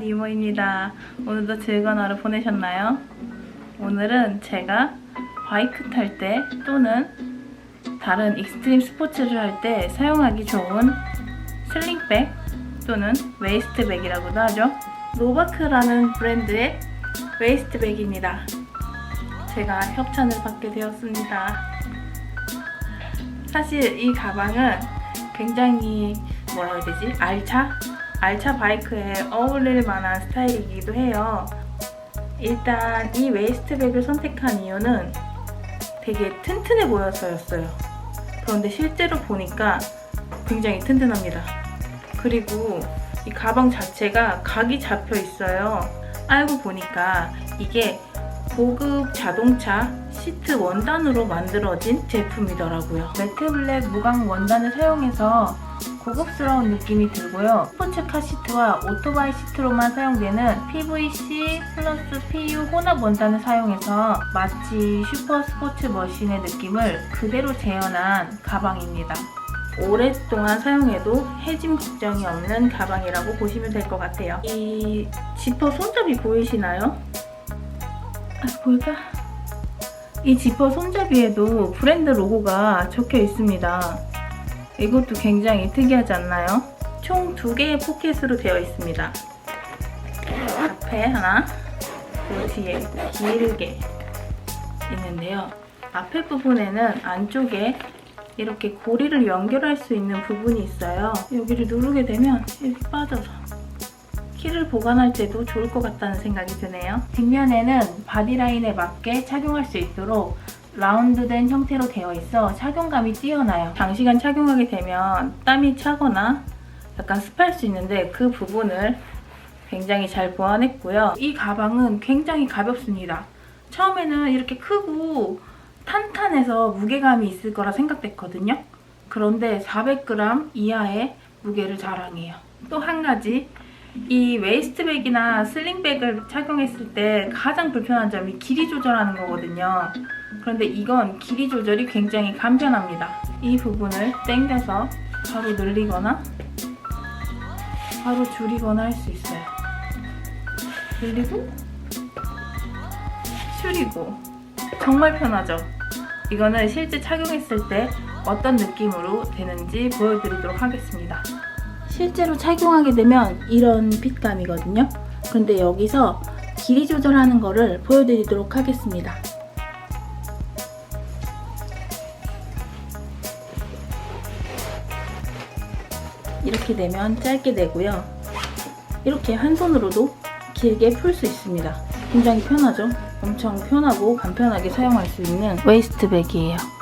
반갑습니다. 오늘도 즐거운 하루 보내셨나요? 오늘은 제가 바이크 탈 때 또는 다른 익스트림 스포츠를 할 때 사용하기 좋은 슬링백 또는 웨이스트백이라고도 하죠. 노바크라는 브랜드의 웨이스트백입니다. 제가 협찬을 받게 되었습니다. 사실 이 가방은 굉장히 뭐라 해야 되지? 알차? 알차 바이크에 어울릴 만한 스타일이기도 해요. 일단 이 웨이스트백을 선택한 이유는 되게 튼튼해 보여서였어요. 그런데 실제로 보니까 굉장히 튼튼합니다. 그리고 이 가방 자체가 각이 잡혀 있어요. 알고 보니까 이게 고급 자동차 시트 원단으로 만들어진 제품이더라고요. 매트 블랙 무광 원단을 사용해서 고급스러운 느낌이 들고요. 스포츠 카 시트와 오토바이 시트로만 사용되는 PVC 플러스 PU 혼합 원단을 사용해서 마치 슈퍼 스포츠 머신의 느낌을 그대로 재현한 가방입니다. 오랫동안 사용해도 해짐 걱정이 없는 가방이라고 보시면 될 것 같아요. 이 지퍼 손잡이 보이시나요? 아, 보일까? 이 지퍼 손잡이에도 브랜드 로고가 적혀 있습니다. 이것도 굉장히 특이하지 않나요? 총 두 개의 포켓으로 되어 있습니다. 앞에 하나, 그리고 뒤에 길게 있는데요. 앞에 부분에는 안쪽에 이렇게 고리를 연결할 수 있는 부분이 있어요. 여기를 누르게 되면 이렇게 빠져서 키를 보관할 때도 좋을 것 같다는 생각이 드네요. 뒷면에는 바디라인에 맞게 착용할 수 있도록 라운드된 형태로 되어 있어 착용감이 뛰어나요. 장시간 착용하게 되면 땀이 차거나 약간 습할 수 있는데 그 부분을 굉장히 잘 보완했고요. 이 가방은 굉장히 가볍습니다. 처음에는 이렇게 크고 탄탄해서 무게감이 있을 거라 생각됐거든요. 그런데 400g 이하의 무게를 자랑해요. 또 한 가지 이 웨이스트백이나 슬링백을 착용했을 때 가장 불편한 점이 길이 조절하는 거거든요. 그런데 이건 길이 조절이 굉장히 간편합니다. 이 부분을 당겨서 바로 늘리거나 바로 줄이거나 할 수 있어요. 늘리고 줄이고 정말 편하죠? 이거는 실제 착용했을 때 어떤 느낌으로 되는지 보여드리도록 하겠습니다. 실제로 착용하게 되면 이런 핏감이거든요. 그런데 여기서 길이 조절하는 거를 보여드리도록 하겠습니다. 이렇게 되면 짧게 되고요. 이렇게 한 손으로도 길게 풀 수 있습니다. 굉장히 편하죠? 엄청 편하고 간편하게 사용할 수 있는 웨이스트백이에요.